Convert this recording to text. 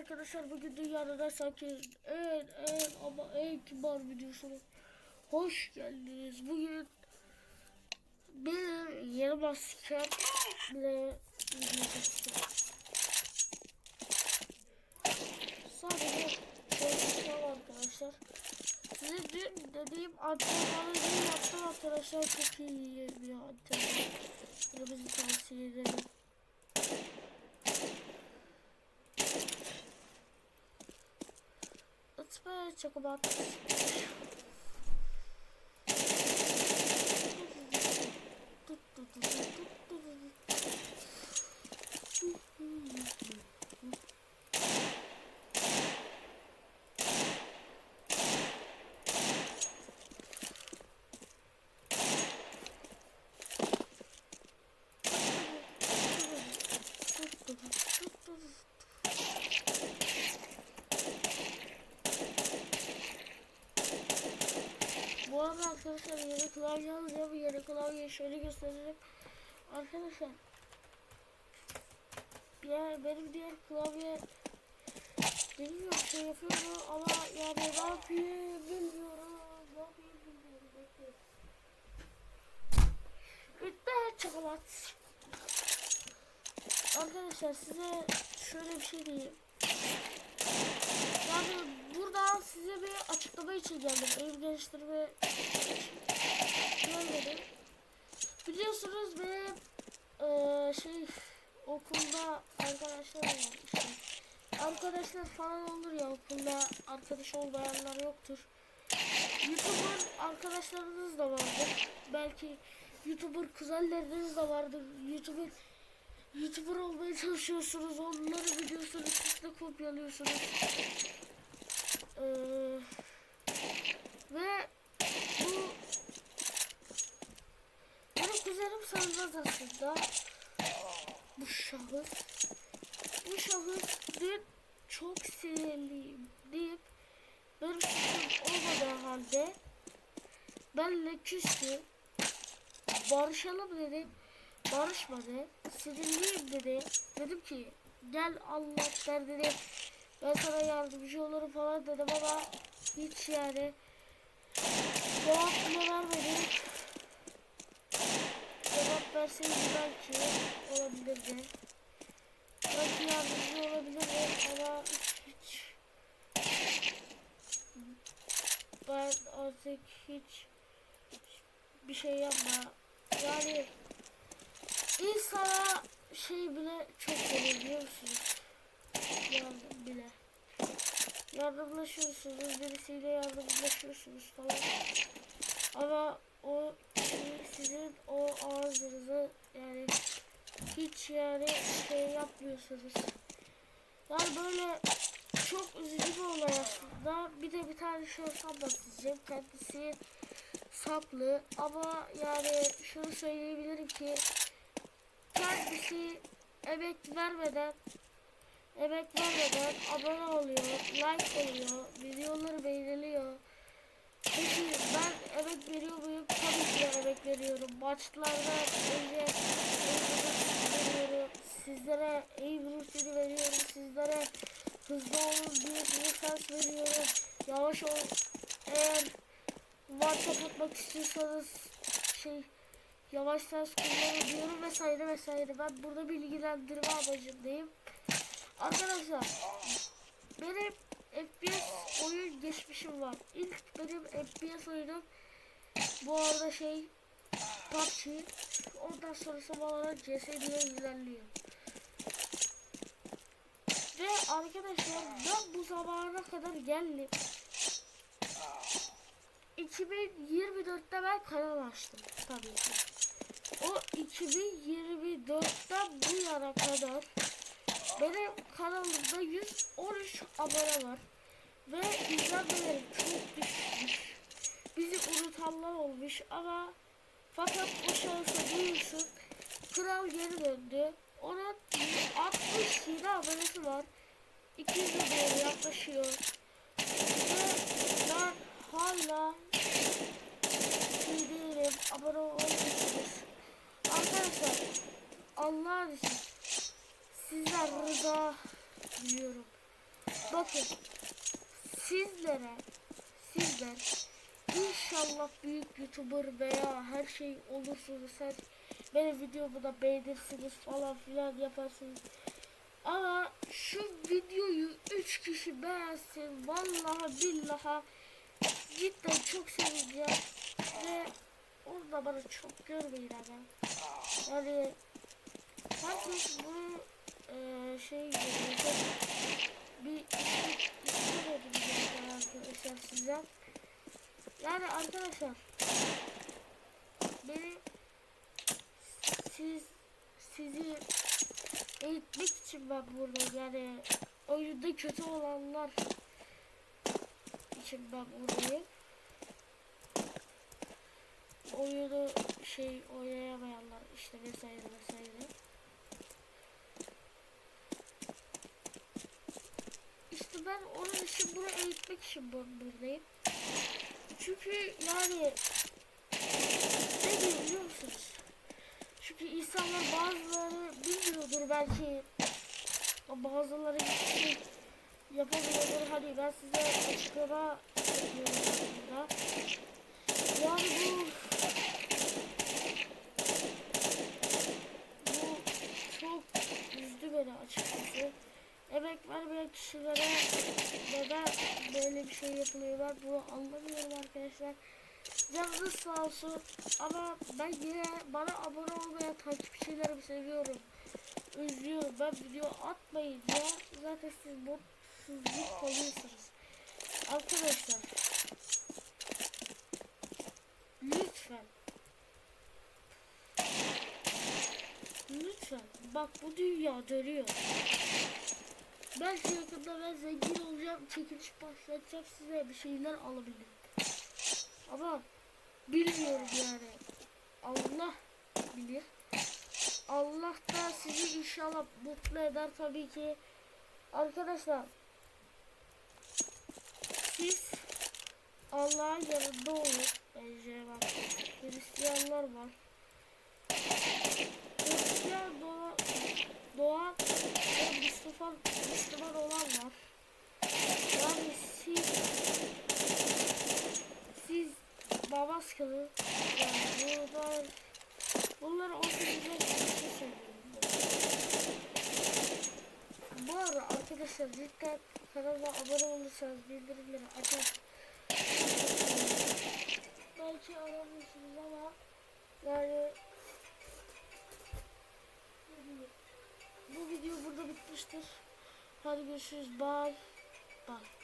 arkadaşlar bugün dünyada sanki en en ama en kibar videosuna hoş geldiniz. Bugün bir yeni çekeceğim. Sadece konuşacağım arkadaşlar. Size dün dediğim antrenmanı dün yaptım arkadaşlar. Çok iyi bir antrenman. Bunu bizi tavsiye ederim. Let's play talk about Bu arada arkadaşlar yeni klavye alacağım. Yeni klavyeyi şöyle göstereceğim. Arkadaşlar ya benim diğer klavye bilmiyorum şey yapıyor mu ama yani ne yapayım bilmiyorum. Ne yapayım bilmiyorum. Bitti çikolat. Arkadaşlar size şöyle bir şey diyeyim. Yani buradan size bir açıklama için geldim. Ev geliştirme görmedim. Biliyorsunuz benim eee, şey okulda arkadaşlar var. Arkadaşlar falan olur ya okulda arkadaş olmayanlar yoktur. YouTuber arkadaşlarınız da vardır. Belki YouTuber kuzenleriniz de vardır. YouTuber YouTuber olmaya çalışıyorsunuz. Onların videosunu siz de kopyalıyorsunuz. Ee, ve bu benim kuzenim sayılmaz aslında. Bu şahıs. Bu şahıs dün çok sinirliyim deyip benim suçum olmadığı halde benle küstü. Barışalım dedi. Barışmadı. Sinirliyim dedi. Dedim ki gel Allah der dedi. Ben sana yardımcı olurum falan dedim ama hiç yani cevap vermedi. Cevap verseydi belki olabilirdi. Belki yardımcı olabilirdi ama hiç ben artık hiç bir şey yapma. Yani insana şey bile çok gelir biliyor musunuz? Yardım bile. Yardımlaşıyorsunuz, birisiyle yardımlaşıyorsunuz falan. Ama o sizin o ağzınızı yani hiç yani şey yapmıyorsunuz. Yani böyle çok üzücü bir olay aslında. Bir de bir tane şahsam bahsedeceğim. Kendisi saplı ama yani şunu söyleyebilirim ki kendisi emek vermeden emek vermeden abone oluyor, like oluyor, videoları beğeniliyor. Peki ben emek veriyor muyum? Tabii ki emek veriyorum. Maçlarda önce veriyorum. Sizlere iyi bir veriyorum. Sizlere hızlı olun diye size şans veriyorum. Yavaş ol. Eğer maç kapatmak istiyorsanız şey yavaş ses kullanın diyorum vesaire vesaire. Ben burada bilgilendirme amacındayım. Arkadaşlar benim FPS oyun geçmişim var. İlk benim FPS oyunum bu arada şey PUBG. Ondan sonrası bana CS diye ilerliyor. Ve arkadaşlar ben bu zamana kadar geldim. 2024'te ben kanal açtım tabii ki. O 2024'ten bu yana kadar benim kanalımda 113 abone var. Ve izlenmelerim çok düşmüş. Bizi unutanlar olmuş ama fakat o şansa duyursun. Kral geri döndü. Onun 67 abonesi var. 200 abone yaklaşıyor. Ve ben hala şey değilim. Abone olmuşsunuz. Arkadaşlar Allah'ın için sizden rıza diliyorum. Bakın sizlere sizler inşallah büyük youtuber veya her şey olursunuz her benim videomu da beğenirsiniz falan filan yaparsınız ama şu videoyu 3 kişi beğensin vallahi billahi cidden çok sevineceğim ve onu da bana çok görmeyin ama yani herkes bunu eee şey görüyor bir istek istemedim. Yani arkadaşlar benim siz sizi eğitmek için ben buradayım yani oyunda kötü olanlar için ben buradayım. Oyunu şey oynayamayanlar işte vesaire vesaire. İşte ben onun için bunu eğitmek için bu- buradayım. Çünkü yani ne diyeyim biliyor musunuz? Çünkü insanlar bazıları bilmiyordur belki bazıları hiç şey yapamıyordur. Hani ben size açıklama yapıyorum. Yani bu çok üzdü beni açıkçası emek vermeyen kişilere neden böyle bir şey yapılıyor ben bunu anlamıyorum arkadaşlar. Canınız sağ olsun ama ben yine bana abone olmayan takipçilerimi seviyorum. Üzüyorum ben video atmayınca zaten siz mutsuzluk kalıyorsunuz. Arkadaşlar lütfen lütfen bak bu dünya dönüyor. Belki yakında ben zengin olacağım, çekiliş başlatacağım size bir şeyler alabilirim. Ama bilmiyorum yani. Allah bilir. Allah da sizi inşallah mutlu eder tabii ki. Arkadaşlar siz Allah'ın yanında olun. Bence bak. Hristiyanlar var. Hristiyan doğa, doğa ve Müslüman, Müslüman olan var. Yani siz siz namaz kılın. Yani bunlar bunları o bir şey. Bu arada arkadaşlar cidden kanalıma abone olursanız bildirimleri açar. Hadi görüşürüz. Bye. Bye.